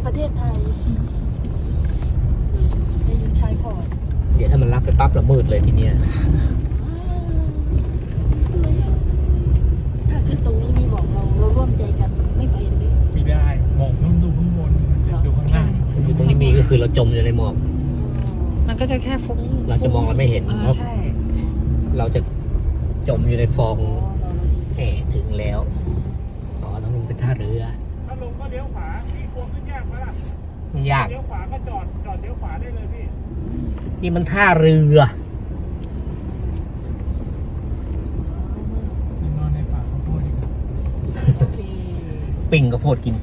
ที่ประเทศไทยได้อยู่ชายขอบเดี๋ยวถ้ามันรับไปปั๊บละมืดเลยทีเนี้ยอ่าสวยอะถ้าขึ้นตรงนี้มีบอกเราเราร่วมใจกันไม่ไปเลย ไม่ได้หมอกต้องดูข้างบนดูข้างล่างอยู่ตรงนี้มีก็คือเราจมอยู่ในหมอก มันก็จะแค่ฟุ้งเราจะมองเราไม่เห็นอ่าเพราะใช่ เราจะจมอยู่ในฟองอ๋อเราเราดีแหมถึงแล้ว อ๋อ ลงก็เลี้ยวขวาพี่กลัวขึ้นยากไหมล่ะไม่ยาก เลี้ยวขวาก็จอดจอดเลี้ยวขวาได้เลยพี่นี่มันท่าเรือนอนในป่าข้าวโพดดีกว่าโอเคปิ่งกระโพดกิน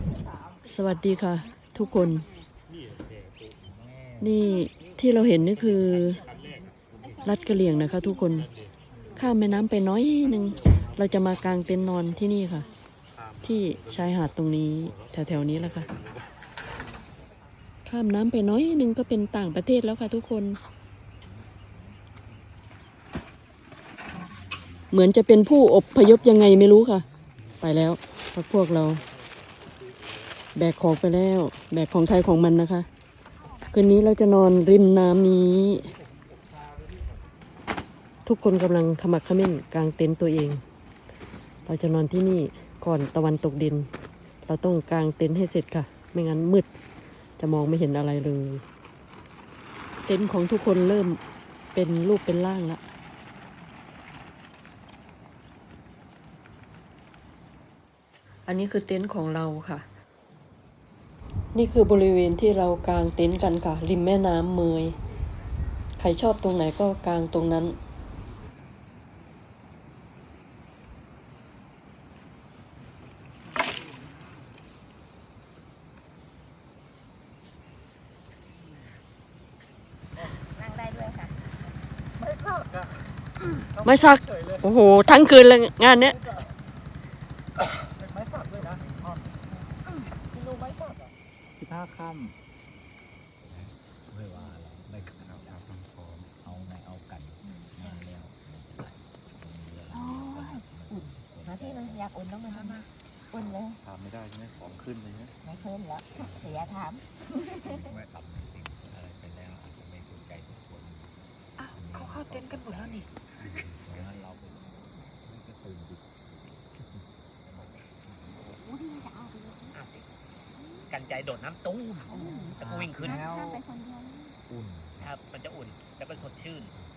สวัสดีค่ะ ทุกคน นี่ที่เราเห็นนี่คือรัดกระเหลี่ยงนะคะ ทุกคน ข้ามแม่น้ำไปน้อยหนึ่งเราจะมากางเต็นท์นอนที่นี่ค่ะ ที่ชายหาดตรงนี้แถวๆนี้แหละค่ะ ข้ามน้ำไปน้อยหนึ่งก็เป็นต่างประเทศแล้วค่ะทุกคน เหมือนจะเป็นผู้อบพยพยังไงไม่รู้ค่ะ ไปแล้วพักพวกเรา แบกของไปแล้ว แบกของไทยของมันนะคะ คืนนี้เราจะนอนริมน้ำนี้ ทุกคนกำลังขมักขม้นกลางเต็นท์ตัวเอง เราจะนอนที่นี่ ก่อนตะวันตกดิน เราต้องกางเต็นท์ให้เสร็จค่ะ ไม่งั้นมืดจะมองไม่เห็นอะไรเลย เต็นท์ของทุกคนเริ่มเป็นรูปเป็นร่างละอันนี้คือเต็นท์ของเราค่ะ นี่คือบริเวณที่เรากางเต็นท์กันค่ะ ริมแม่น้ำเมย ใครชอบตรงไหนก็กางตรงนั้น นั่งได้ด้วยค่ะ ไม่ซัก โอ้โห ทั้งคืนเลยงานเนี้ยไม้สักด้วยนะอ้อมพี่รู้ไม้สักอะสิบห้าค่ไม่ว่าเราไม่เอาทำพร้อมเอาไงเอากันมาแล้วมาที่เลยอยากอุ่นต้องมาทำมาอุ่นเลยำทำไม่ได้ใช่ไหมของขึ้นเลยนะไม่ขึ้นแล้วเสียถามไม่ทำสิ่งอะไรไปแล้วอาจจะไม่ถูกใจทุกคน อ้าว เขาเข้าเต็นท์กันหมดแล้วนี่เพราะฉะนั้นเราไม่ก็ตื่นดึกกันใจโดดน้ำตู้มแล้วก็วิ่งขึ้นข้ามไปคนเดียวอุ่น ครับ มันจะอุ่น แล้วก็สดชื่นอ